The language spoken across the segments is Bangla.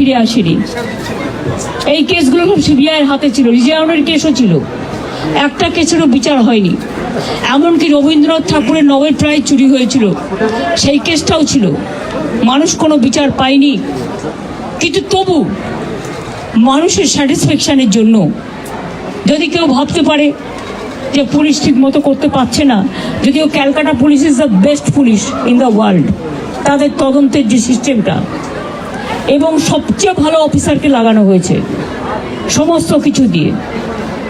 ফিরে আসেনি। এই কেসগুলো সব সিবিআইয়ের হাতে ছিল রিজার্ভের কেসও ছিল। একটা কেসেরও বিচার হয়নি। এমনকি রবীন্দ্রনাথ ঠাকুরের নোবেল প্রাইজ চুরি হয়েছিল, সেই কেসটাও ছিল। মানুষ কোনো বিচার পায়নি। কিন্তু তবু মানুষের স্যাটিসফ্যাকশানের জন্য যদি কেউ ভাবতে পারে যে পুলিশ ঠিক মতো করতে পারছে না যদিও Calcutta police is the best police in the world তাদের তদন্তের যে সিস্টেমটা এবং সবচেয়ে ভালো অফিসারকে লাগানো হয়েছে। সমস্ত কিছু দিয়ে।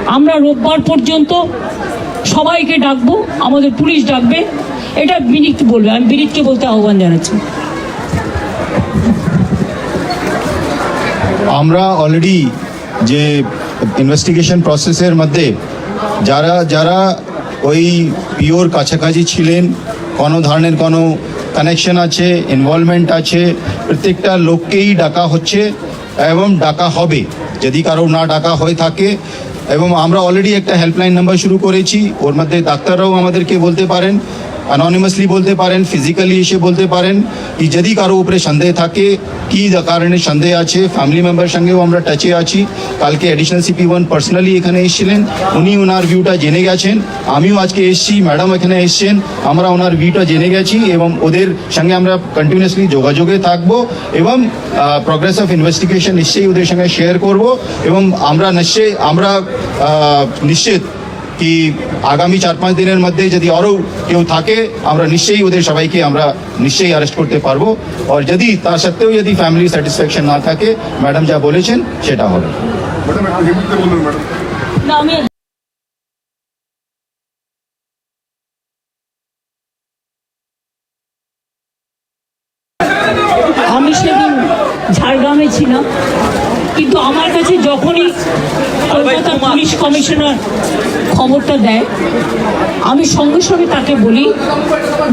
আমরা রোববার পর্যন্ত সবাইকে ডাকবো, আমাদের পুলিশ ডাকবে। এটা বিনীত বলবে, আমি বিনীতকে বলতে আহ্বান জানাচ্ছি। আমরা অলরেডি যে ইনভেস্টিগেশন প্রসেসের মধ্যে যারা যারা ওই পিওর কাছাকাছি ছিলেন, কোনো ধরনের কোনো কানেকশন আছে ইনভলভমেন্ট আছে, প্রত্যেকটা লোককেই ডাকা হচ্ছে এবং ডাকা হবে। যদি কারও না ডাকা হয়ে থাকে, এবং আমরা অলরেডি একটা হেল্পলাইন নাম্বার শুরু করেছি, ওর মধ্যে ডাক্তাররাও আমাদেরকে বলতে পারেন অননিমাসলি বলতে পারেন ফিজিক্যালি এসে বলতে পারেন কি যদি কারও উপরে সন্দেহ থাকে, কি কারণে সন্দেহ আছে ফ্যামিলি মেম্বার সঙ্গেও আমরা টাচে আছি। কালকে অ্যাডিশনাল সিপি ওয়ান পার্সোনালি এখানে এসেছিলেন, উনি ওনার ভিউটা জেনে গেছেন, আমিও আজকে এসেছি ম্যাডাম এখানে এসছেন, আমরা ওনার ভিউটা জেনে গেছি এবং ওদের সঙ্গে আমরা কন্টিনিউয়াসলি যোগাযোগে থাকব এবং প্রগ্রেস অফ ইনভেস্টিগেশন নিশ্চয়ই ওদের সঙ্গে শেয়ার করব এবং আমরা নিশ্চয়ই, আমরা নিশ্চিত কি আগামী চার পাঁচ দিনের মধ্যে যদি আরও কেউ থাকে আমরা নিশ্চয়ই ওদের সবাইকে আমরা নিশ্চয়ই অ্যারেস্ট করতে পারব। আর যদি তার সত্ত্বেও যদি ফ্যামিলি স্যাটিসফ্যাকশন না থাকে ম্যাডাম যা বলেছেন সেটা হবে। ম্যাডাম একটু হিন্দিতে বলুন ম্যাডাম না আমি আমি সেদিন ঝাড়গ্রামে ছিলাম কিন্তু আমার কাছে যখনই কলকাতা পুলিশ কমিশনার খবরটা দেয় আমি সঙ্গে সঙ্গে তাকে বলি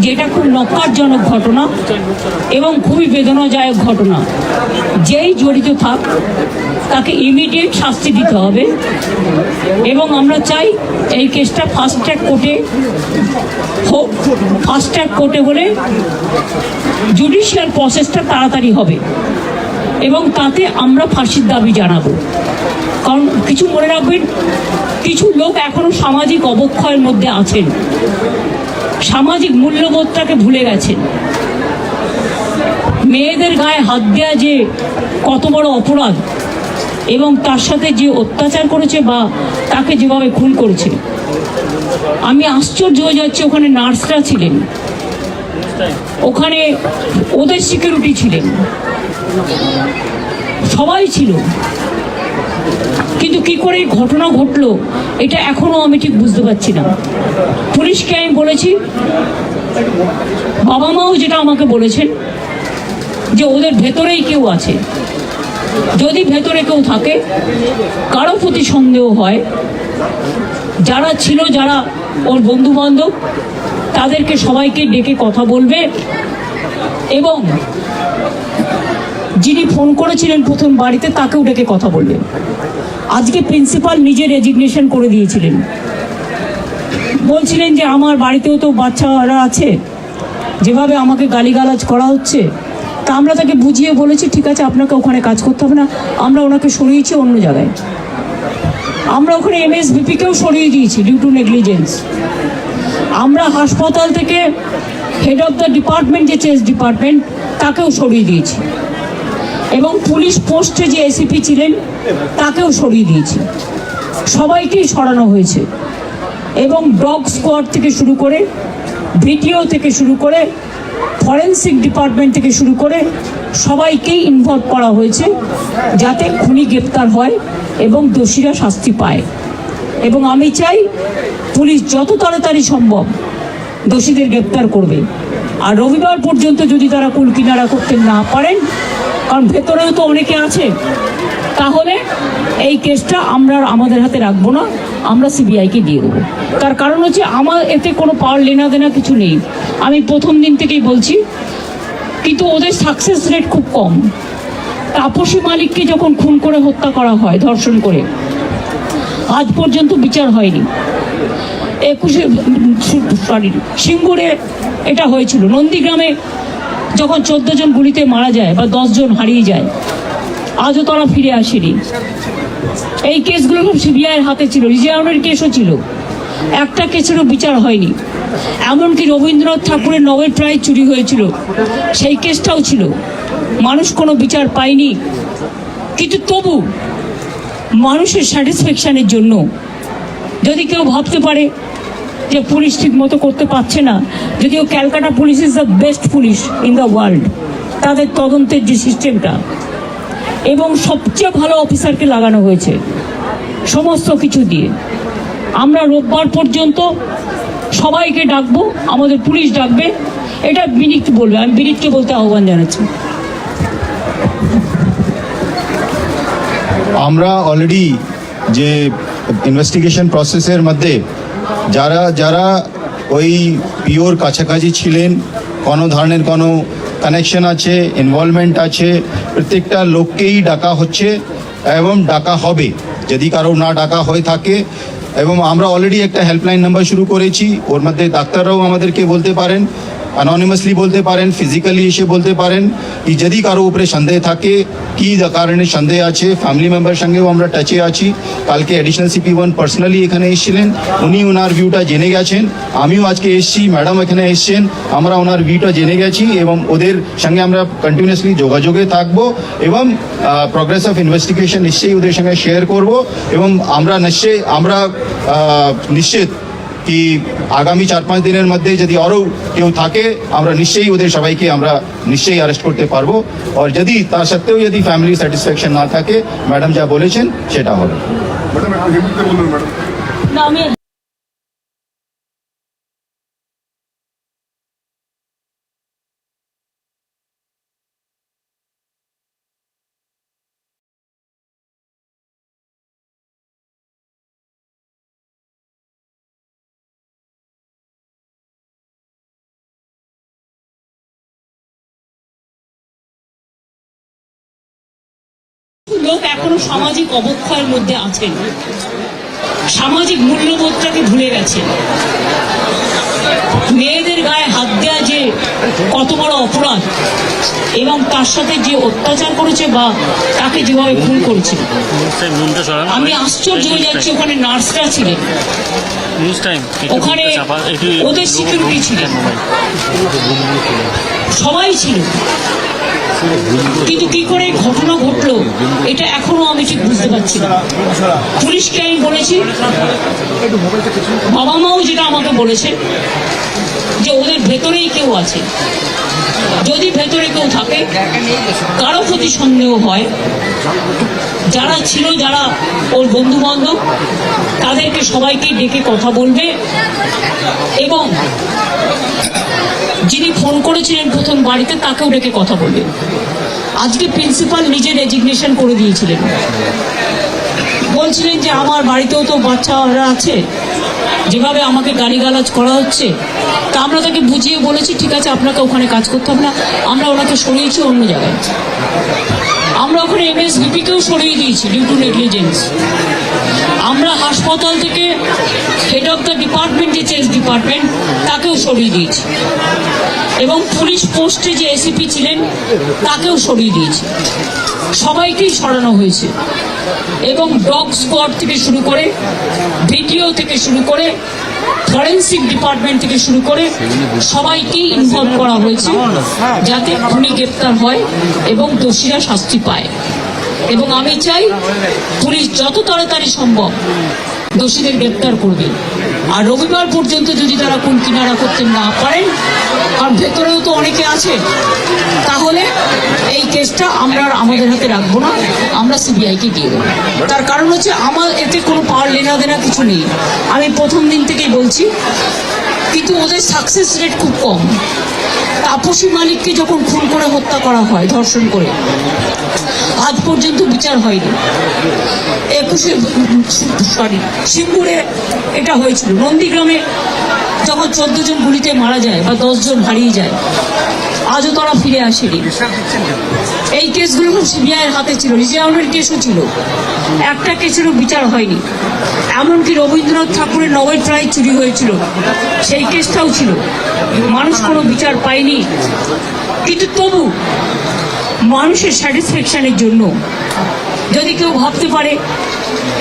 যে এটা খুব নকারজনক ঘটনা এবং খুবই বেদনাদায়ক ঘটনা। যেই জড়িত থাক, তাকে ইমিডিয়েট শাস্তি দিতে হবে এবং আমরা চাই এই কেসটা ফাস্ট ট্র্যাক কোর্টে হোক ফাস্ট ট্র্যাক কোর্টে হলে জুডিশিয়াল প্রসেসটা তাড়াতাড়ি হবে। এবং তাতে আমরা ফাঁসির দাবি জানাব। কারণ কিছু মনে রাখবেন, কিছু লোক এখনও সামাজিক অবক্ষয়ের মধ্যে আছেন। সামাজিক মূল্যবোধটাকে ভুলে গেছেন। মেয়েদের গায়ে হাত দেওয়া যে কত বড় অপরাধ, এবং তার সাথে যে অত্যাচার করেছে বা তাকে যেভাবে খুন করেছে। আমি আশ্চর্য হয়ে যাচ্ছি, ওখানে নার্সরা ছিলেন। ওখানে ওদের সিকিউরিটি ছিলেন। সবাই ছিল। কিন্তু কি করে এই ঘটনা ঘটলো, এটা এখনও আমি ঠিক বুঝতে পারছি না। পুলিশকে আমি বলেছি, বাবা মাও যেটা আমাকে বলেছেন, যে ওদের ভেতরেই কেউ আছে। যদি ভেতরে কেউ থাকে, কারও প্রতি সন্দেহ হয়, যারা ছিল, যারা ওর বন্ধু বান্ধব তাদেরকে সবাইকে ডেকে কথা বলবে এবং যিনি ফোন করেছিলেন প্রথম বাড়িতে, তাকেও ডেকে কথা বললেন। আজকে প্রিন্সিপাল নিজে রেজিগনেশন করে দিয়েছিলেন। বলছিলেন যে, আমার বাড়িতেও তো বাচ্চারা আছে। যেভাবে আমাকে গালিগালাজ করা হচ্ছে, তা আমরা তাকে বুঝিয়ে বলেছি, ঠিক আছে, আপনাকে ওখানে কাজ করতে হবে না, আমরা ওনাকে সরিয়েছি অন্য জায়গায়। আমরা ওখানে এমএসবিপিকেও সরিয়ে দিয়েছি ডিউ টু নেগলিজেন্স আমরা হাসপাতাল থেকে হেড অফ দ্য ডিপার্টমেন্ট যে চেস ডিপার্টমেন্ট তাকেও সরিয়ে দিয়েছি। এবং পুলিশ পোস্টে যে এসিপি ছিলেন, তাকেও সরিয়ে দিয়েছে। সবাইকেই সরানো হয়েছে। এবং ডগ স্কোয়াড থেকে শুরু করে, ভিডিও থেকে শুরু করে, ফরেন্সিক ডিপার্টমেন্ট থেকে শুরু করে, সবাইকেই ইনভলভ করা হয়েছে যাতে খুনি গ্রেপ্তার হয় এবং দোষীরা শাস্তি পায়। এবং আমি চাই পুলিশ যত তাড়াতাড়ি সম্ভব দোষীদের গ্রেপ্তার করবে। আর রবিবার পর্যন্ত যদি তারা কুল কিনারা করতে না পারেন কারণ ভেতরেও তো অনেকে আছে। তাহলে এই কেসটা আমরা আমাদের হাতে রাখব না, আমরা সিবিআইকে দিয়ে দেবো। তার কারণ হচ্ছে আমার এতে কোনো পাওয়ার লেনা দেনা কিছু নেই। আমি প্রথম দিন থেকেই বলছি, কিন্তু ওদের সাকসেস রেট খুব কম। তাপসী মালিককে যখন খুন করে হত্যা করা হয়, ধর্ষণ করে, আজ পর্যন্ত বিচার হয়নি। একুশে সরি, সিঙ্গুরে এটা হয়েছিল। নন্দীগ্রামে যখন চোদ্দ জন গুলিতে মারা যায় বা জন হারিয়ে যায়, আজও তারা ফিরে আসেনি। এই কেসগুলো সব সিবিআইয়ের হাতে ছিল, রিজার্ভের কেসও ছিল। একটা কেসেরও বিচার হয়নি। এমনকি রবীন্দ্রনাথ ঠাকুরের নোবেল প্রাইজ চুরি হয়েছিল, সেই কেসটাও ছিল। মানুষ কোনো বিচার পায়নি। কিন্তু তবু মানুষের স্যাটিসফ্যাকশানের জন্য যদি কেউ ভাবতে পারে যে পুলিশ ঠিক মতো করতে পারছে না, যদিও Calcutta police is the best police in the world তাদের তদন্তের যে সিস্টেমটা। এবং সবচেয়ে ভালো অফিসারকে লাগানো হয়েছে, সমস্ত কিছু দিয়ে। আমরা রোববার পর্যন্ত সবাইকে ডাকবো, আমাদের পুলিশ ডাকবে, এটা বিনীত বলবে, আমি বিনীতকে বলতে আহ্বান জানাচ্ছি। আমরা অলরেডি যে ইনভেস্টিগেশন প্রসেসের মধ্যে যারা যারা ওই পিওর কাছাকাছি ছিলেন, কোনো ধরনের কোনো কানেকশন আছে ইনভলভমেন্ট আছে, প্রত্যেকটা লোককেই ডাকা হচ্ছে এবং ডাকা হবে। যদি কারও না ডাকা হয়ে থাকে, এবং আমরা অলরেডি একটা হেল্পলাইন নাম্বার শুরু করেছি, ওর মধ্যে ডাক্তাররাও আমাদেরকে বলতে পারেন অননিমাসলি বলতে পারেন ফিজিক্যালি এসে বলতে পারেন কি যদি কারও উপরে সন্দেহ থাকে, কি কারণে সন্দেহ আছে ফ্যামিলি মেম্বার সঙ্গেও আমরা টাচে আছি। কালকে অ্যাডিশনাল সিপি ওয়ান পার্সোনালি এখানে এসেছিলেন, উনি ওনার ভিউটা জেনে গেছেন, আমিও আজকে এসেছি ম্যাডাম এখানে এসছেন, আমরা ওনার ভিউটা জেনে গেছি এবং ওদের সঙ্গে আমরা কন্টিনিউসলি যোগাযোগে থাকব এবং প্রগ্রেস অফ ইনভেস্টিগেশন নিশ্চয়ই ওদের সঙ্গে শেয়ার করব এবং আমরা নিশ্চয়ই, আমরা নিশ্চিত কি আগামী চার পাঁচ দিনের মধ্যে যদি আরও কেউ থাকে আমরা নিশ্চয়ই ওদের সবাইকে আমরা নিশ্চয়ই অ্যারেস্ট করতে পারব। আর যদি তার সত্ত্বেও যদি ফ্যামিলি স্যাটিসফ্যাকশন না থাকে ম্যাডাম যা বলেছেন সেটা হবে। ম্যাডাম একটু হিন্দিতে বলুন ম্যাডাম না আমি লোক এখনও সামাজিক অবক্ষয়ের মধ্যে আছেন। সামাজিক মূল্যবোধটাকে ভুলে গেছে মেয়েদের গায়ে হাত দেওয়া যে কত বড় অপরাধ এবং তার সাথে যে অত্যাচার করেছে বা তাকে যেভাবে ভুল করেছে। আমি আশ্চর্য হয়ে যাচ্ছি ওখানে নার্সরা ছিলেন। ওখানে ওদের সিকিউরিটি ছিলেন। সবাই ছিল কিন্তু কি করে ঘটনা ঘটলো, এটা এখনও আমি ঠিক বুঝতে পারছি না। পুলিশকে আমি বলেছি, বাবা মাও যেটা আমাকে বলেছে, যে ওদের ভেতরেই কেউ আছে। যদি ভেতরে কেউ থাকে, কারও প্রতি সন্দেহ হয়, যারা ছিল, যারা ওর বন্ধু বান্ধব তাদেরকে সবাইকে ডেকে কথা বলবে এবং যিনি ফোন করেছিলেন প্রথম বাড়িতে তাকেও ডেকে কথা বলবে। আজকে প্রিন্সিপাল নিজে রেজিগনেশন করে দিয়েছিলেন। বলছিলেন যে, আমার বাড়িতেও তো বাচ্চারা আছে। যেভাবে আমাকে গালিগালাজ করা হচ্ছে, তা আমরা তাকে বুঝিয়ে বলেছি, ঠিক আছে, আপনাকে ওখানে কাজ করতে হবে না, আমরা ওনাকে সরিয়েছি অন্য জায়গায়। আমরা ওখানে এমএসবিপিকেও সরিয়ে দিয়েছি ডিউ টু নেগলিজেন্স আমরা হাসপাতাল থেকে হেড অফ দ্য ডিপার্টমেন্ট যে চেস ডিপার্টমেন্ট তাকেও সরিয়ে দিয়েছি। এবং পুলিশ পোস্টে যে এসিপি ছিলেন, তাকেও সরিয়ে দিয়েছি। সবাইকেই সরানো হয়েছে। এবং ডগ স্কোয়াড থেকে শুরু করে, ভিডিও থেকে শুরু করে, ফরেন্সিক ডিপার্টমেন্ট থেকে শুরু করে, সবাইকেই ইনভলভ করা হয়েছে, যাতে খুনি গ্রেপ্তার হয় এবং দোষীরা শাস্তি পায়। এবং আমি চাই পুলিশ যত তাড়াতাড়ি সম্ভব দোষীদের গ্রেপ্তার করবে। আর রবিবার পর্যন্ত যদি তারা কোন কিনারা করতে না পারেন আর ভেতরেও তো অনেকে আছে, তাহলে এই কেসটা আমরা আমাদের হাতে রাখব না, আমরা সিবিআইকে দিয়ে দেবো। তার কারণ হচ্ছে আমার এতে কোনো পাওয়ার লেনা দেনা কিছু নেই। আমি প্রথম দিন থেকেই বলছি কিন্তু ওদের সাকসেস রেট খুব কম। তাপসী মালিককে যখন খুন করে হত্যা করা হয়, ধর্ষণ করে, আজ পর্যন্ত বিচার হয়নি। একুশে সরি, সিঙ্গুরে এটা হয়েছিল। নন্দীগ্রামে যখন চোদ্দ জন গুলিতে মারা যায় বা দশ জন হারিয়ে যায় আজও তারা ফিরে আসেনি। এই কেসগুলো সব সিবিআইয়ের হাতে ছিল রিজার্ভের কেসও ছিল। একটা কেসেরও বিচার হয়নি। এমনকি রবীন্দ্রনাথ ঠাকুরের নোবেল প্রাইজ চুরি হয়েছিল। সেই কেসটাও ছিল। মানুষ কোনো বিচার পায়নি। কিন্তু তবু মানুষের স্যাটিসফ্যাকশনের জন্য যদি কেউ ভাবতে পারে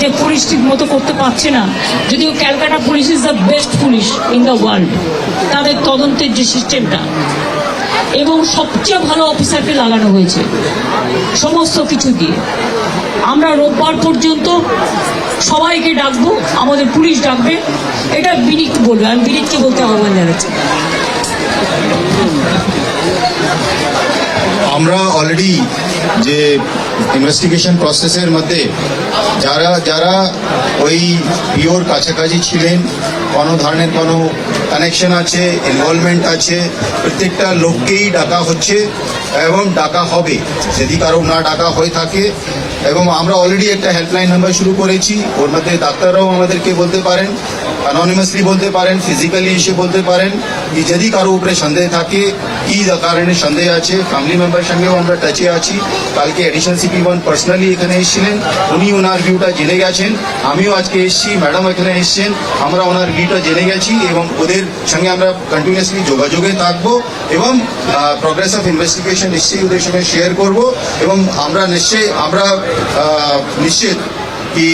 যে পুলিশ ঠিক মতো করতে পারছে না যদিও Calcutta police is the best police in the world, তাদের তদন্তের যে সিস্টেমটা, এবং সবচেয়ে ভালো অফিসারকে লাগানো হয়েছে, সমস্ত কিছু দিয়ে। আমরা রোববার পর্যন্ত সবাইকে ডাকবো, আমাদের পুলিশ ডাকবে, এটা বিনিক বলবে, আমি বিনিককে বলতে আহ্বান জানাচ্ছি আমরা অলরেডি যে ইনভেস্টিগেশন প্রসেসের মধ্যে যারা যারা ওই পিওর কাছাকাছি ছিলেন, কোনো ধরনের কোনো কানেকশন আছে ইনভলভমেন্ট আছে, প্রত্যেকটা লোককেই ডাকা হচ্ছে এবং ডাকা হবে। যদি কারও না ডাকা হয়ে থাকে এবং আমরা অলরেডি একটা হেল্পলাইন নাম্বার শুরু করেছি, ওর মধ্যে ডাক্তাররাও আমাদেরকে বলতে পারেন অ্যাননিমাসলি বলতে পারেন ফিজিক্যালি এসে বলতে পারেন যদি কারও উপরে সন্দেহ থাকে, কি কারণে সন্দেহ আছে ফ্যামিলি মেম্বার সঙ্গেও আমরা টাচে আছি। কালকে এডিশনাল সিপি ওয়ান পার্সোনালি এখানে এসেছিলেন, উনি ওনার ভিউটা জেনে গেছেন, আমিও আজকে এসেছি ম্যাডাম এখানে এসেছেন, আমরা ওনার ভিউটা জেনে গেছি এবং ওদের সঙ্গে আমরা কন্টিনিউয়াসলি যোগাযোগে থাকব এবং প্রগ্রেস অফ ইনভেস্টিগেশন নিশ্চয়ই ওদের সঙ্গে শেয়ার করব এবং আমরা নিশ্চয়ই, আমরা নিশ্চিত কি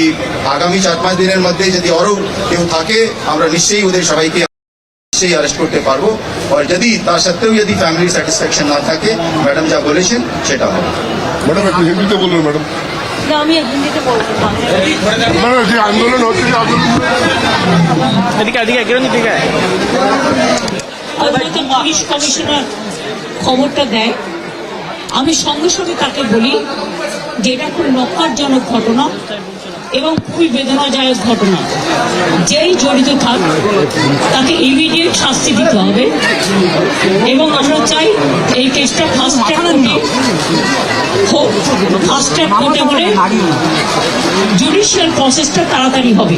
আগামী চার পাঁচ দিনের মধ্যে যদি আরও কেউ থাকে আমরা নিশ্চয়ই ওদের সবাইকে নিশ্চয়ই অ্যারেস্ট করতে পারব। আর যদি তা সত্ত্বেও যদি ফ্যামিলির স্যাটিসফ্যাকশন না থাকে ম্যাডাম যা বলেছেন সেটা হবে। ম্যাডাম একটু হিন্দিতে বলুন ম্যাডাম আমি হিন্দিতে বলব ম্যাডাম যে আন্দোলন হচ্ছে যে আন্দোলন এদিকে এদিকে কিরণ দিকে হয়তো পুলিশ কমিশনার খবরটা দেয়। আমি সঙ্গে সঙ্গে তাকে বলি যে এটা খুব নক্কারজনক ঘটনা। এবং খুবই বেদনাদায়ক ঘটনা। যেই জড়িত থাক তাকে ইমিডিয়েট শাস্তি দিতে হবে। এবং আমরা চাই এই কেসটা ফার্স্ট হোক ফার্স্ট ট্র্যাক কোর্টে হলে জুডিশিয়াল প্রসেসটা তাড়াতাড়ি হবে।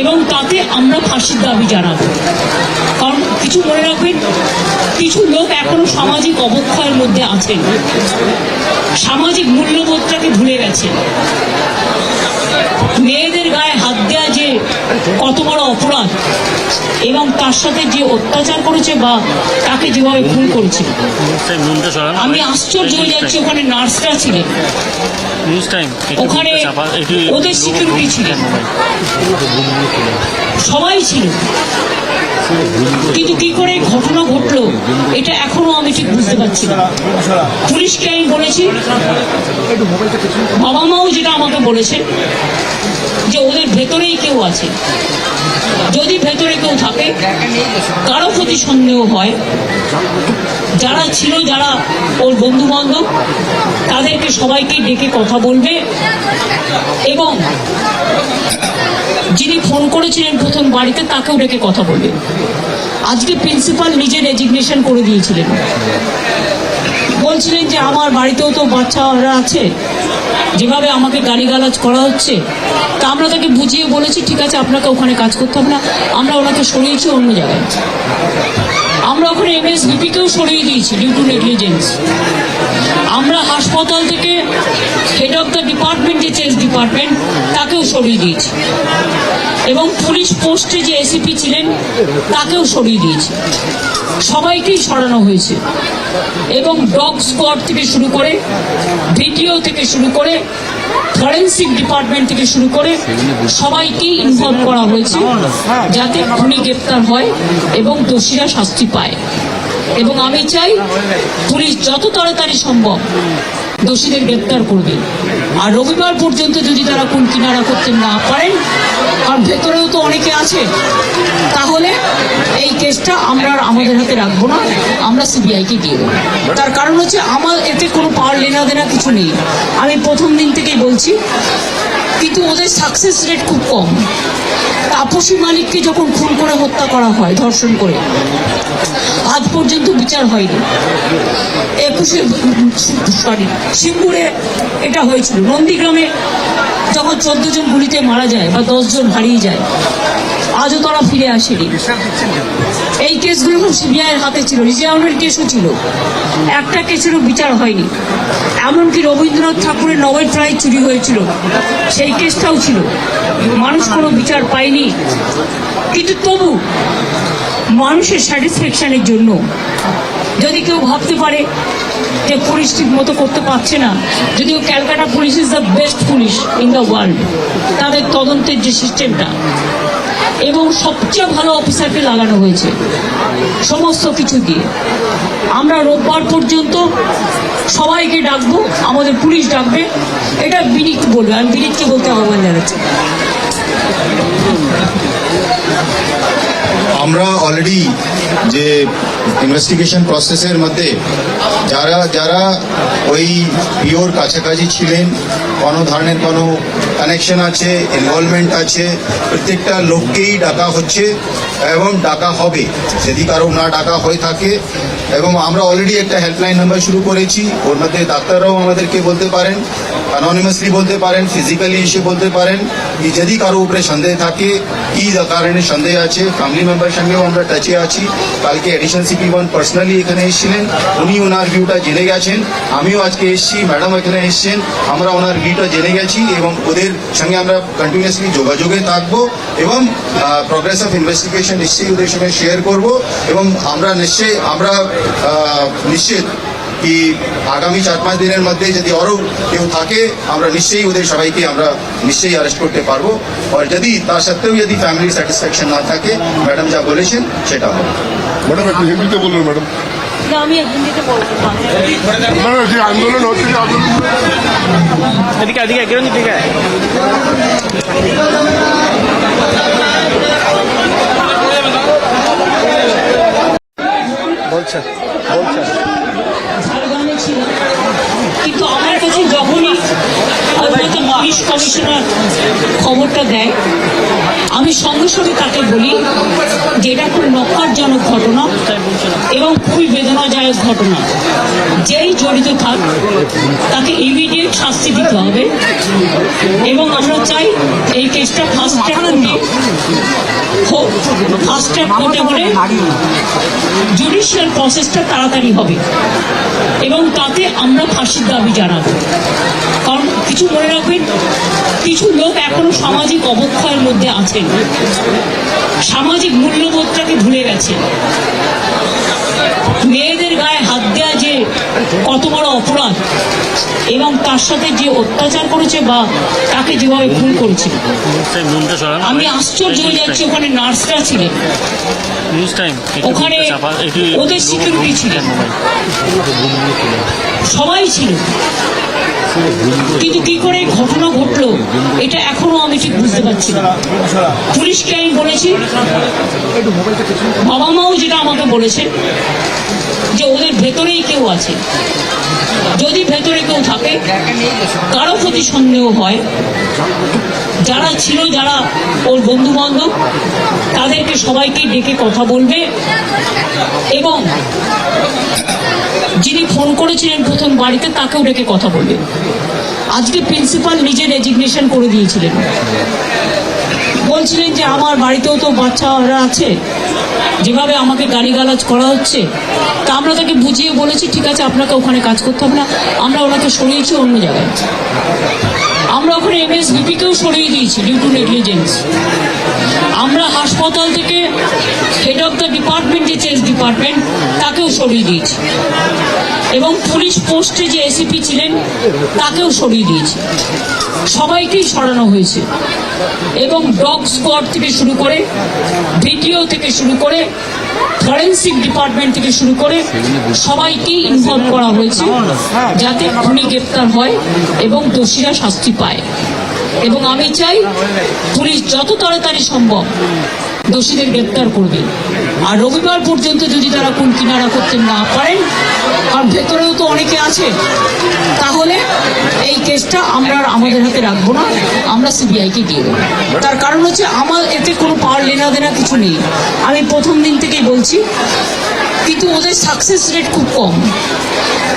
এবং তাতে আমরা ফাঁসির দাবি জানাব। কারণ কিছু মনে রাখবেন কিছু লোক এখনও সামাজিক অবক্ষয়ের মধ্যে আছেন। সামাজিক মূল্যবোধটাকে ভুলে গেছে মেয়েদের গায়ে হাত দেওয়া যে কত বড় অপরাধ, এবং তার সাথে যে অত্যাচার করেছে বা তাকে যেভাবে খুন করেছে। আমি আশ্চর্য হয়ে যাচ্ছি, ওখানে নার্সরা ছিলেন। ওখানে ওদের সিকিউরিটি ছিলেন। সবাই ছিল কিন্তু কি করে ঘটনা ঘটলো, এটা এখনও আমি ঠিক বুঝতে পারছি না। পুলিশকে আমি বলেছি বাবা মাও যেটা আমাকে বলেছে, যে ওদের ভেতরেই কেউ আছে। যদি ভেতরে কেউ থাকে, কারও প্রতি সন্দেহ হয়। যারা ছিল, যারা ওর বন্ধু বান্ধব তাদেরকে সবাইকে ডেকে কথা বলবে এবং যিনি ফোন করেছিলেন প্রথম বাড়িতে, তাকেও ডেকে কথা বলবে। আজকে প্রিন্সিপাল নিজে রেজিগনেশন করে দিয়েছিলেন। বলছিলেন যে, আমার বাড়িতেও তো বাচ্চারা আছে। যেভাবে আমাকে গালিগালাজ করা হচ্ছে তা আমরা তাকে বুঝিয়ে বলেছি, ঠিক আছে, আপনাকে ওখানে কাজ করতে হবে না। আমরা ওনাকে সরিয়েছি অন্য জায়গায়। আমরা ওখানে এমএসবিপিকেও সরিয়ে দিয়েছি ডিউ টু নেগলিজেন্স আমরা হাসপাতাল থেকে হেড অফ দ্য ডিপার্টমেন্ট যে চেস ডিপার্টমেন্ট তাকেও সরিয়ে দিয়েছি। এবং পুলিশ পোস্টে যে এসিপি ছিলেন, তাকেও সরিয়ে দিয়েছি। সবাইকেই সরানো হয়েছে। এবং ডগ স্কোয়াড থেকে শুরু করে, ভিডিও থেকে শুরু করে ফরেন্সিক ডিপার্টমেন্ট থেকে শুরু করে সবাইকেই ইনভলভ করা হয়েছে যাতে খুনি গ্রেপ্তার হয় এবং দোষীরা শাস্তি পায়। এবং আমি চাই পুলিশ যত তাড়াতাড়ি সম্ভব দোষীদের গ্রেপ্তার করবে। আর রবিবার পর্যন্ত যদি তারা কোন কিনারা করতে না পারেন, আর ভেতরেও তো অনেকে আছে, তাহলে এই কেসটা আমরা আমাদের হাতে রাখব না, আমরা সিবিআইকে দিয়ে দেবো। তার কারণ হচ্ছে আমার এতে কোনো পাওয়ার লেনা দেনা কিছু নেই। আমি প্রথম দিন থেকেই বলছি কিন্তু ওদের সাকসেস রেট খুব কম। তাপসী মালিককে যখন খুন করে হত্যা করা হয়, ধর্ষণ করে, আজ পর্যন্ত বিচার হয়নি। একুশে সরি সিঙ্গুরে এটা হয়েছিল। নন্দীগ্রামে যখন চোদ্দ জন গুলিতে মারা যায় বা দশ জন হারিয়ে যায়, আজও তারা ফিরে আসেনি। এই কেসগুলো সিবিআই এর হাতে ছিল রিজার্ভের কেসও ছিল। একটা কেসেরও বিচার হয়নি। এমনকি রবীন্দ্রনাথ ঠাকুরের নোবেল প্রাইজ চুরি হয়েছিল। সেই কেসটাও ছিল। মানুষ কোনো বিচার পায়নি। কিন্তু তবু মানুষের স্যাটিসফ্যাকশানের জন্য যদি কেউ ভাবতে পারে যে পুলিশ ঠিক মতো করতে পারছে না যদিও Calcutta police is the best police in the world, তাদের তদন্তের যে সিস্টেমটা এবং সবচেয়ে ভালো অফিসারকে লাগানো হয়েছে। সমস্ত কিছু দিয়ে। আমরা রোববার পর্যন্ত সবাইকে ডাকবো, আমাদের পুলিশ ডাকবে। এটা বিনীত বলবে আমি বিনীতকে বলতে আহ্বান জানাচ্ছি আমরা অলরেডি যে ইনভেস্টিগেশন প্রসেসের মধ্যে যারা যারা ওই পিওর কাছাকাছি ছিলেন, কোনো ধরনের কোনো কানেকশন আছে ইনভলভমেন্ট আছে, প্রত্যেকটা লোককেই ডাকা হচ্ছে এবং ডাকা হবে। যদি কারও না ডাকা হয়ে থাকে, এবং আমরা অলরেডি একটা হেল্পলাইন নাম্বার শুরু করেছি, ওর মধ্যে ডাক্তাররাও আমাদেরকে বলতে পারেন অ্যাননিমাসলি বলতে পারেন ফিজিক্যালি এসে বলতে পারেন কি যদি কারও উপরে সন্দেহ থাকে, কি কারণে সন্দেহ আছে ফ্যামিলি মেম্বার সঙ্গেও আমরা টাচে আছি, কালকে এডিশনাল সিপি ওয়ান পার্সোনালি এখানে এসেছিলেন। উনি ওনার ভিউটা জেনে গেছেন। আমিও আজকে এসেছি ম্যাডাম এখানে এসেছেন। আমরা ওনার ভিউটা জেনে গেছি এবং ওদের সঙ্গে আমরা কন্টিনিউসলি যোগাযোগে থাকব এবং প্রগ্রেস অফ ইনভেস্টিগেশন নিশ্চয়ই ওদের সঙ্গে শেয়ার করব এবং আমরা নিশ্চয়ই, আমরা নিশ্চিত কি আগামী চার পাঁচ দিনের মধ্যে যদি আরও কেউ থাকে আমরা নিশ্চয়ই ওদের সবাইকে আমরা নিশ্চয়ই অ্যারেস্ট করতে পারব। আর যদি তা সত্ত্বেও যদি ফ্যামিলি স্যাটিসফ্যাকশন না থাকে ম্যাডাম যা বলেছেন সেটা হবে। ম্যাডাম একটু হিন্দিতে বলুন ম্যাডাম। বলব আন্দোলন হচ্ছে আন্দোলন এদিকে এদিকে ঠিক আছে বলছেন বলছেন ঝাড়গ্রামে ছিল কিন্তু আমার কাছে যখনই কলকাতা খবরটা দেয়। আমি সঙ্গে সঙ্গে তাকে বলি যে এটা খুব নকারজনক ঘটনা এবং খুবই বেদনাদায়ক ঘটনা যেই জড়িত থাক তাকে ইমিডিয়েট শাস্তি দিতে হবে। এবং আমরা চাই এই কেসটা ফার্স্ট ট্র্যাক হোক। ফার্স্ট ট্র্যাক কোর্টে হলে জুডিশিয়াল প্রসেসটা তাড়াতাড়ি হবে। এবং তাতে আমরা ফাঁসির দাবি জানাব। কারণ কিছু মনে রাখবেন কিছু লোক এখনও সামাজিক অবক্ষয়ের মধ্যে আছেন। সামাজিক মূল্যবোধটাকে ভুলে গেছে কত বড় অপরাধ। এবং তার সাথে যে অত্যাচার করেছে বা তাকে যেভাবে খুন করেছে। আমি আশ্চর্য হয়ে যাচ্ছি ওখানে নার্সরা ছিলেন। ওখানে ওদের security ছিলেন। সবাই ছিল কিন্তু কি করে ঘটনা ঘটলো এটা এখনও আমি ঠিক বুঝতে পারছি না। পুলিশকে আমি বলেছি বাবা মাও যেটা আমাকে বলেছেন যে ওদের ভেতরেই কেউ আছে। যদি ভেতরে কেউ থাকে, কারও প্রতি সন্দেহ হয়, যারা ছিল, যারা ওর বন্ধু বান্ধব তাদেরকে সবাইকে ডেকে কথা বলবে এবং যিনি ফোন করেছিলেন প্রথম বাড়িতে, তাকেও ডেকে কথা বলবে। আজকে প্রিন্সিপাল নিজে রেজিগনেশন করে দিয়েছিলেন। বলছিলেন যে, আমার বাড়িতেও তো বাচ্চারা আছে যেভাবে আমাকে গালিগালাজ করা হচ্ছে, তা আমরা তাকে বুঝিয়ে বলেছি, ঠিক আছে, আপনাকে ওখানে কাজ করতে হবে না, আমরা ওনাকে সরিয়েছি অন্য জায়গায়। আমরা ওখানে এমএসবিপিকেও সরিয়ে দিয়েছি ডিউ টু নেগলিজেন্স আমরা হাসপাতাল থেকে হেড অফ দ্য ডিপার্টমেন্ট যে চেঞ্জ ডিপার্টমেন্ট তাকেও সরিয়ে দিয়েছি। এবং পুলিশ পোস্টে যে এসিপি ছিলেন, তাকেও সরিয়ে দিয়েছি। সবাইকেই সরানো হয়েছে। এবং ডগ স্কোয়াড থেকে শুরু করে, ভিডিও থেকে শুরু করে, ফরেন্সিক ডিপার্টমেন্ট থেকে শুরু করে, সবাইকেই ইনভলভ করা হয়েছে, যাতে খুনি গ্রেপ্তার হয় এবং দোষীরা শাস্তি পায়। এবং আমি চাই পুলিশ যত তাড়াতাড়ি সম্ভব দোষীদের গ্রেপ্তার করবে। আর রবিবার পর্যন্ত যদি তারা কোন কিনারা করতে না পারেন, আর ভেতরেও তো অনেকে আছে, তাহলে এই কেসটা আমরা আর আমাদের হাতে রাখব না, আমরা সিবিআইকে দিয়ে দেবো। তার কারণ হচ্ছে আমার এতে কোনো পাওয়ার লেনা দেনা কিছু নেই। আমি প্রথম দিন থেকেই বলছি কিন্তু ওদের সাকসেস রেট খুব কম।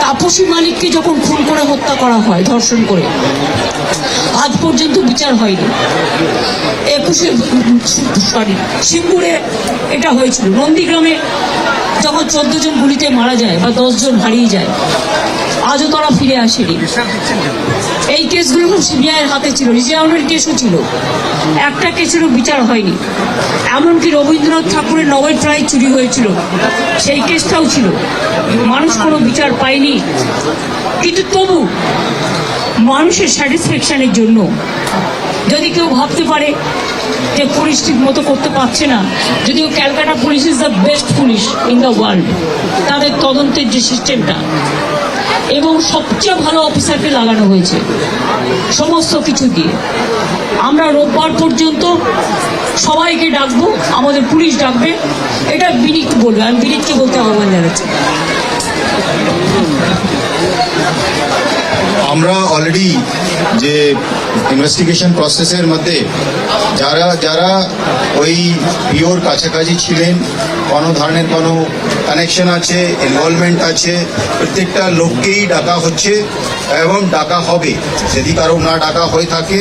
তাপসী মালিককে যখন খুন করে হত্যা করা হয়, ধর্ষণ করে, আজ পর্যন্ত বিচার হয়নি। একুশে সরি, সিঙ্গুরে এটা হয়েছিল। নন্দীগ্রামে যখন চোদ্দ জন গুলিতে মারা যায় বা দশ জন হারিয়ে যায়, আজও তারা ফিরে আসেনি। এই কেসগুলো সিবিআইয়ের হাতে ছিল রিজার্ভের কেসও ছিল। একটা কেসেরও বিচার হয়নি। এমনকি রবীন্দ্রনাথ ঠাকুরের নোবেল প্রাইজ চুরি হয়েছিল, সেই কেসটাও ছিল। মানুষ কোনো বিচার পায়নি। কিন্তু তবু মানুষের স্যাটিসফ্যাকশনের জন্য, যদি কেউ ভাবতে পারে পুলিশ ঠিক মতো করতে পারছে না। যদিও Calcutta police is the best police in the world তাদের তদন্তের যে সিস্টেমটা। এবং সবচেয়ে ভালো অফিসারকে লাগানো হয়েছে, সমস্ত কিছু দিয়ে। আমরা রোববার পর্যন্ত সবাইকে ডাকবো, আমাদের পুলিশ ডাকবে। এটা বিনীত বলবে, আমি বিনীতকে বলতে আহ্বান জানাচ্ছি। আমরা অলরেডি যে ইনভেস্টিগেশন প্রসেসের মধ্যে যারা যারা ওই পিওর কাছাকাছি ছিলেন, কোনো ধরনের কোনো কানেকশন আছে ইনভলভমেন্ট আছে, প্রত্যেকটা লোককেই ডাকা হচ্ছে এবং ডাকা হবে। যদি কারও না ডাকা হয়ে থাকে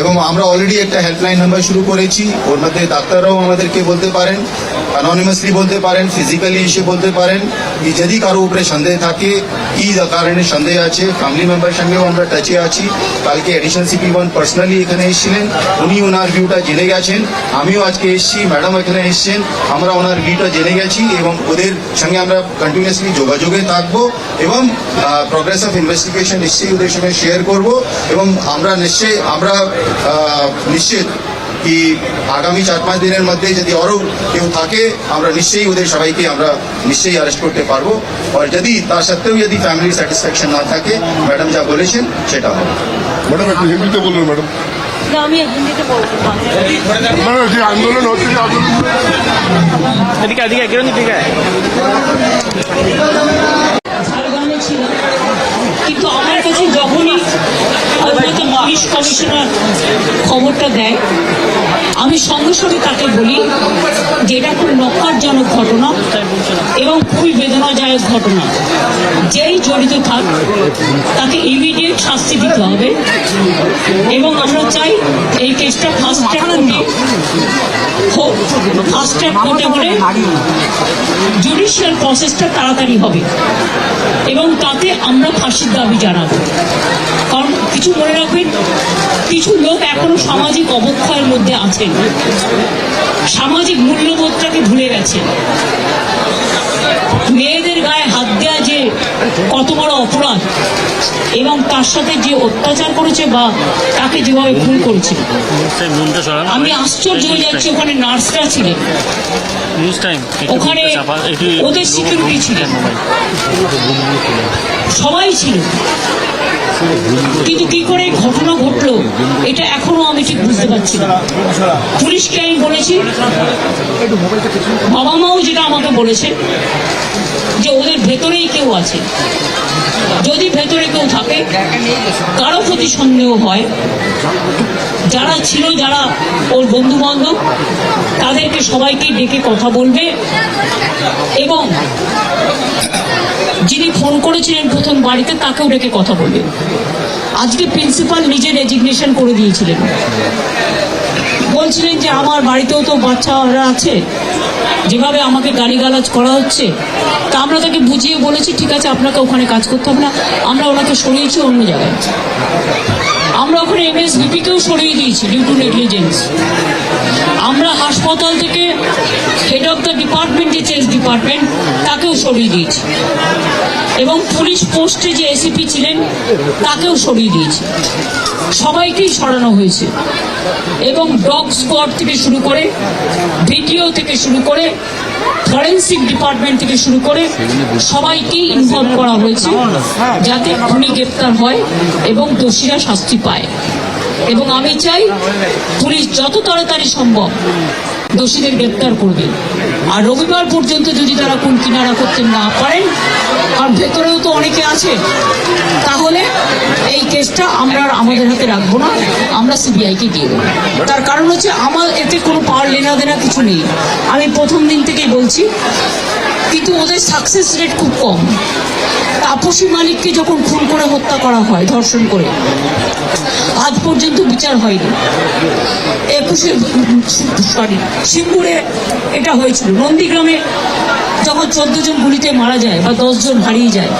এবং আমরা অলরেডি একটা হেল্পলাইন নাম্বার শুরু করেছি, ওর মধ্যে ডাক্তাররাও আমাদেরকে বলতে পারেন। অ্যাননিমাসলি বলতে পারেন ফিজিক্যালি এসে বলতে পারেন যদি কারও উপরে সন্দেহ থাকে, কি কারণে সন্দেহ আছে ফ্যামিলি মেম্বার সঙ্গেও আমরা টাচে আছি। কালকে এডিশনাল সিপি ওয়ান পার্সোনালি এখানে এসেছিলেন, উনি ওনার ভিউটা জেনে গেছেন, আমিও আজকে এসেছি ম্যাডাম এখানে এসেছেন, আমরা ওনার ভিউটা জেনে গেছি এবং ওদের সঙ্গে আমরা কন্টিনিউয়াসলি যোগাযোগে থাকব এবং প্রগ্রেস অফ ইনভেস্টিগেশন নিশ্চয়ই ওদের সঙ্গে শেয়ার করব এবং আমরা নিশ্চয়ই, আমরা নিশ্চিত কি আগামী চার পাঁচ দিনের মধ্যে যদি আরও কেউ থাকে আমরা নিশ্চয়ই ওদের সবাইকে আমরা নিশ্চয়ই অ্যারেস্ট করতে পারব। আর যদি তা সত্ত্বেও যদি ফ্যামিলির স্যাটিসফ্যাকশন না থাকে ম্যাডাম যা বলেছেন সেটা হবে। ম্যাডাম একটু হিন্দিতে বলুন ম্যাডাম আন্দোলন হচ্ছে এদিকে এদিকে কিরণ ঠিক আছে কিন্তু আমার কাছে যখনই পুলিশ কমিশনার খবরটা দেয়। আমি সঙ্গে সঙ্গে তাকে বলি যে এটা খুব নকারজনক ঘটনা এবং খুবই বেদনাদায়ক ঘটনা। যেই জড়িত থাক তাকে ইমিডিয়েট শাস্তি দিতে হবে এবং আমরা চাই এই কেসটা ফার্স্ট ট্র্যাক হোক ফাস্ট ট্র্যাক কোর্টে হলে জুডিশিয়াল প্রসেসটা তাড়াতাড়ি হবে এবং তাতে আমরা ফাঁসির দাবি জানাব। কারণ কিছু মনে রাখবেন কিছু লোক এখনও সামাজিক অবক্ষয়ের মধ্যে আছেন। সামাজিক মূল্যবোধটাকে ভুলে গেছেন। মেয়েদের গায়ে হাত দেওয়া যে কত বড় অপরাধ এবং তার সাথে যে অত্যাচার করেছে বা তাকে যেভাবে খুন করেছে। আমি আশ্চর্য হয়ে যাচ্ছি ওখানে নার্সরা ছিলেন। ওখানে ওদের security ছিলেন। সবাই ছিল। কিন্তু কি করে ঘটনা ঘটলো, এটা এখনও আমি ঠিক বুঝতে পারছি না। পুলিশকে আমি বলেছি, বাবা মাও যেটা আমাকে বলেছে, যে ওদের ভেতরেই কেউ আছে। যদি ভেতরে কেউ থাকে, কারও প্রতি সন্দেহ হয়, যারা ছিল, যারা ওর বন্ধু বান্ধব তাদেরকে সবাইকে ডেকে কথা বলবে এবং যিনি ফোন করেছিলেন প্রথম বাড়িতে, তাকেও ডেকে কথা বলবে আজকে প্রিন্সিপাল নিজে রেজিগনেশন করে দিয়েছিলেন। বলছিলেন যে, আমার বাড়িতেও তো বাচ্চারা আছে। যেভাবে আমাকে গালিগালাজ করা হচ্ছে, তা আমরা তাকে বুঝিয়ে বলেছি, ঠিক আছে, আপনাকে ওখানে কাজ করতে হবে না, আমরা ওনাকে সরিয়েছি অন্য জায়গায়। আমরা ওখানে এমএসবিপিকেও সরিয়ে দিয়েছি ডিউ টু নেগলিজেন্স আমরা হাসপাতাল থেকে হেড অফ দ্য ডিপার্টমেন্ট যে চেস ডিপার্টমেন্ট তাকেও সরিয়ে দিয়েছি। এবং পুলিশ পোস্টে যে এসিপি ছিলেন, তাকেও সরিয়ে দিয়েছি। সবাইকেই সরানো হয়েছে। এবং ডগ স্কোয়াড থেকে শুরু করে, ভিডিও থেকে শুরু করে, ফরেন্সিক ডিপার্টমেন্ট থেকে শুরু করে সবাইকেই ইনভলভ করা হয়েছে, যাতে খুনি গ্রেপ্তার হয় এবং দোষীরা শাস্তি পায়। এবং আমি চাই পুলিশ যত তাড়াতাড়ি সম্ভব দোষীদের গ্রেপ্তার করবে। আর রবিবার পর্যন্ত যদি তারা কোন কিনারা করতে না পারেন, আর ভেতরেও তো অনেকে আছে, তাহলে এই কেসটা আমরা আর আমাদের হাতে রাখব না, আমরা সিবিআইকে দিয়ে দেবো। তার কারণ হচ্ছে আমার এতে কোনো পাওয়ার লেনা দেনা কিছু নেই। আমি প্রথম দিন থেকেই বলছি, কিন্তু ওদের সাকসেস রেট খুব কম। তাপসী মালিককে যখন খুন করে হত্যা করা হয়, ধর্ষণ করে, আজ পর্যন্ত বিচার হয়নি। একুশে সরি, সিঙ্গুরে এটা হয়েছিল নন্দীগ্রামে যখন চোদ্দ জন গুলিতে মারা যায় বা দশ জন হারিয়ে যায়,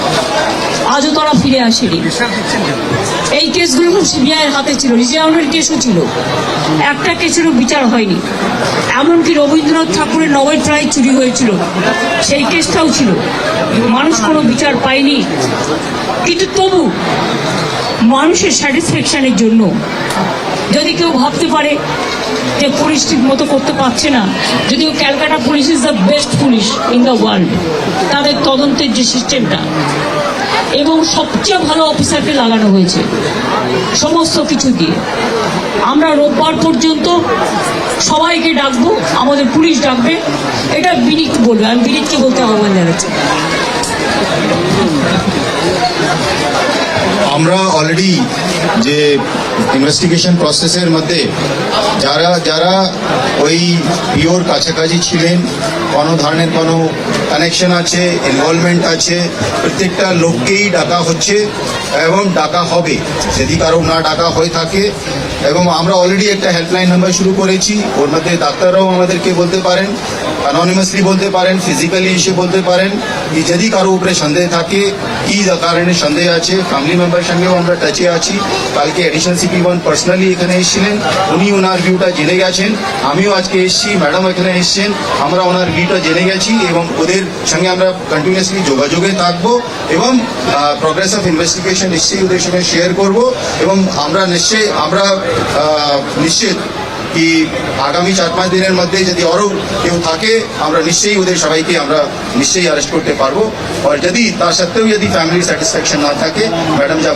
আজও তারা ফিরে আসেনি। এই কেসগুলো সিবিআইয়ের হাতে ছিল রিজার্ভের কেসও ছিল। একটা কেসেরও বিচার হয়নি। এমনকি রবীন্দ্রনাথ ঠাকুরের নোবেল প্রাইজ চুরি হয়েছিল, সেই কেসটাও ছিল। মানুষ কোনো বিচার পায়নি। কিন্তু তবু মানুষের স্যাটিসফ্যাকশনের জন্য যদি কেউ ভাবতে পারে যে পুলিশ ঠিক মতো করতে পারছে না যদিও Calcutta police is the best police in the world, তাদের তদন্তের যে সিস্টেমটা, এবং সবচেয়ে ভালো অফিসারকে লাগানো হয়েছে, সমস্ত কিছু দিয়ে। আমরা রোববার পর্যন্ত সবাইকে ডাকবো, আমাদের পুলিশ ডাকবে। এটা বিনীত বলবে আমি বিনীতকে বলতে আহ্বান জানাচ্ছি। আমরা অলরেডি যে ইনভেস্টিগেশন প্রসেসের মধ্যে যারা যারা ওই পিওর কাছাকাছি ছিলেন, কোনো ধরনের কোনো কানেকশন আছে ইনভলভমেন্ট আছে, প্রত্যেকটা লোককেই ডাকা হচ্ছে এবং ডাকা হবে। যদি কারও না ডাকা হয়ে থাকে এবং আমরা অলরেডি একটা হেল্পলাইন নাম্বার শুরু করেছি। ওর মধ্যে ডাক্তাররাও আমাদেরকে বলতে পারেন অ্যাননিমাসলি বলতে পারেন ফিজিক্যালি এসে বলতে পারেন কি যদি কারও উপরে সন্দেহ থাকে, কি কারণে সন্দেহ আছে ফ্যামিলি মেম্বার সঙ্গেও আমরা টাচে আছি। কালকে এডিশনাল সিপি ওয়ান পার্সোনালি এখানে এসেছিলেন, উনি ওনার ভিউটা জেনে গেছেন, আমিও আজকে এসেছি ম্যাডাম এখানে এসেছেন, আমরা ওনার ভিউটা জেনে গেছি এবং ওদের সঙ্গে আমরা কন্টিনিউয়াসলি যোগাযোগে থাকব এবং প্রগ্রেস অফ ইনভেস্টিগেশন নিশ্চয়ই ওদের সঙ্গে শেয়ার করব এবং আমরা নিশ্চয়ই, আমরা নিশ্চিত কি আগামী চার পাঁচ দিনের মধ্যে যদি আরও কেউ থাকে, আমরা নিশ্চয়ই ওদের সবাইকে আমরা নিশ্চয়ই অ্যারেস্ট করতে পারব। আর যদি তার সত্ত্বেও যদি ফ্যামিলির স্যাটিসফ্যাকশন না থাকে ম্যাডাম যা